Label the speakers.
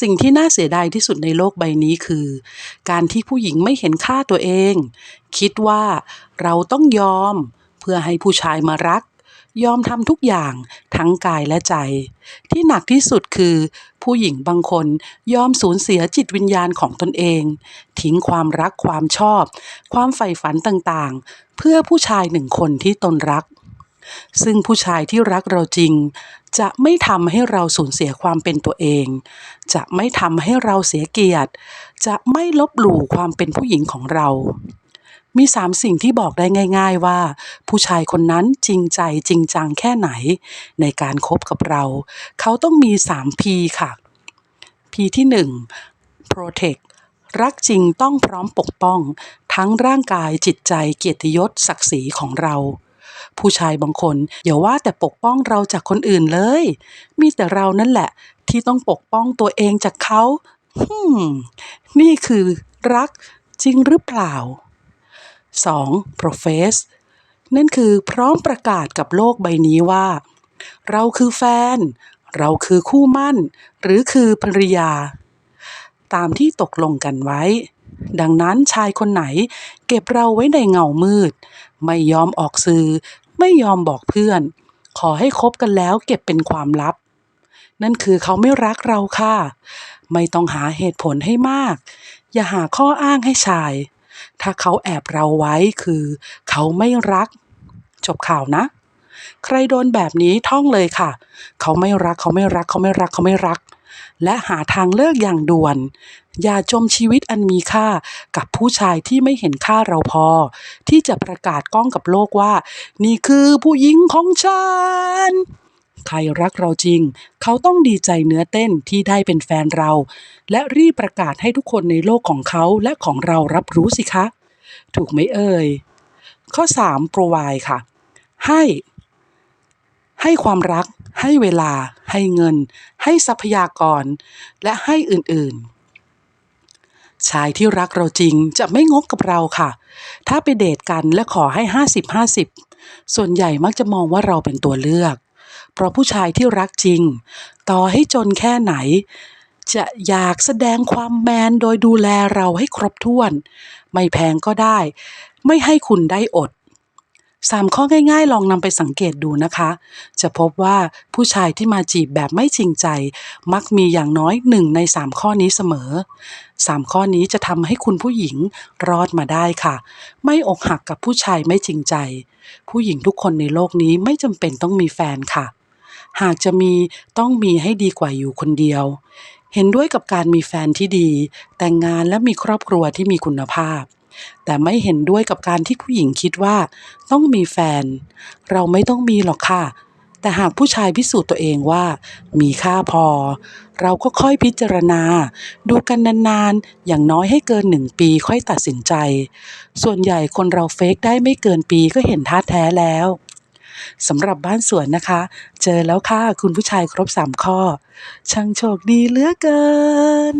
Speaker 1: สิ่งที่น่าเสียดายที่สุดในโลกใบนี้คือ การที่ผู้หญิงไม่เห็นค่าตัวเอง คิดว่าเราต้องยอม เพื่อให้ผู้ชายมารัก ยอมทำทุกอย่างทั้งกายและใจ ที่หนักที่สุดคือ ผู้หญิงบางคนยอมสูญเสียจิตวิญญาณของตนเอง ทิ้งความรักความชอบ ความใฝ่ฝันต่างๆ เพื่อผู้ชายหนึ่งคนที่ตนรัก ซึ่งผู้ชายที่รักเราจริง จะไม่ทำให้เราสูญเสียความเป็นตัวเอง จะไม่ทำให้เราเสียเกียรติ จะไม่ลบหลู่ความเป็นผู้หญิงของเรา มีสามสิ่งที่บอกได้ง่าย ๆว่า ผู้ชายคนนั้นจริงใจจริงจังแค่ไหน ในการคบกับเรา เขาต้องมีสาม P ค่ะ P ที่หนึ่ง protect รักจริงต้องพร้อมปกป้อง ทั้งร่างกายจิตใจเกียรติยศศักดิ์ศรีของเรา ผู้ชายบางคนอย่าว่าแต่ปกป้องเราจากคนอื่นเลย มีแต่เรานั่นแหละ ที่ต้องปกป้องตัวเองจากเขาฮึมนี่คือรักจริงหรือเปล่า 2. profess นั่นคือพร้อมประกาศกับโลกใบนี้ว่า เราคือแฟน เราคือคู่มั่น หรือคือภรรยา ตามที่ตกลงกันไว้ ดังนั้นชายคนไหนเก็บเราไว้ในเงามืด ไม่ยอมออกสื่อ ไม่ยอมบอกเพื่อน ขอให้คบกันแล้วเก็บเป็นความลับ นั่นคือเขาไม่รักเราค่ะ ไม่ต้องหาเหตุผลให้มาก อย่าหาข้ออ้างให้ชาย ถ้าเขาแอบเราไว้คือ เขาไม่รัก จบข่าวนะ ใครโดนแบบนี้ท่องเลยค่ะ เขาไม่รักเขาไม่รักเขาไม่รักเขาไม่รัก และหาทางเลิกอย่างด่วน อย่าจมชีวิตอันมีค่ากับผู้ชายที่ไม่เห็นค่าเราพอ ที่จะประกาศก้องกับโลกว่า นี่คือผู้หญิงของฉัน ใครรักเราจริง เขาต้องดีใจเนื้อเต้นที่ได้เป็นแฟนเรา และรีบประกาศให้ทุกคนในโลกของเขาและของเรารับรู้สิคะ ถูกไหมเอ่ย ข้อ3 provide ค่ะ ให้ ให้ความรัก ให้เวลา ให้เงิน ให้ทรัพยากร และให้อื่นๆ ชายที่รักเราจริงจะไม่งกกับเราค่ะ ถ้าไปเดทกันและขอให้ 50-50 ส่วนใหญ่มักจะมองว่าเราเป็นตัวเลือก เพราะผู้ชายที่รักจริง ต่อให้จนแค่ไหน จะอยากแสดงความแมนโดยดูแลเราให้ครบถ้วน ไม่แพงก็ได้ ไม่ให้คุณได้อด สามข้อง่ายๆ ลองนำไปสังเกตดูนะคะ จะพบว่าผู้ชายที่มาจีบแบบไม่จริงใจ มักมีอย่างน้อยหนึ่งในสามข้อนี้เสมอสามข้อนี้จะทำให้คุณผู้หญิงรอดมาได้ค่ะ ไม่อกหักกับผู้ชายไม่จริงใจ ผู้หญิงทุกคนในโลกนี้ไม่จำเป็นต้องมีแฟนค่ะ หากจะมีต้องมีให้ดีกว่าอยู่คนเดียว เห็นด้วยกับการมีแฟนที่ดี แต่งงานและมีครอบครัวที่มีคุณภาพ แต่ไม่เห็นด้วยกับการที่ผู้หญิงคิดว่าต้องมีแฟน เราไม่ต้องมีหรอกค่ะ แต่หากผู้ชายพิสูจน์ตัวเองว่า มีค่าพอ เราก็ค่อยพิจารณา ดูกันนานๆ อย่างน้อยให้เกินหนึ่งปีค่อยตัดสินใจ ส่วนใหญ่คนเราเฟกได้ไม่เกินปีก็เห็นท่าแท้แล้วสำหรับบ้านสวนนะคะ เจอแล้วค่ะ คุณผู้ชายครบสามข้อ ช่างโชคดีเหลือเกิน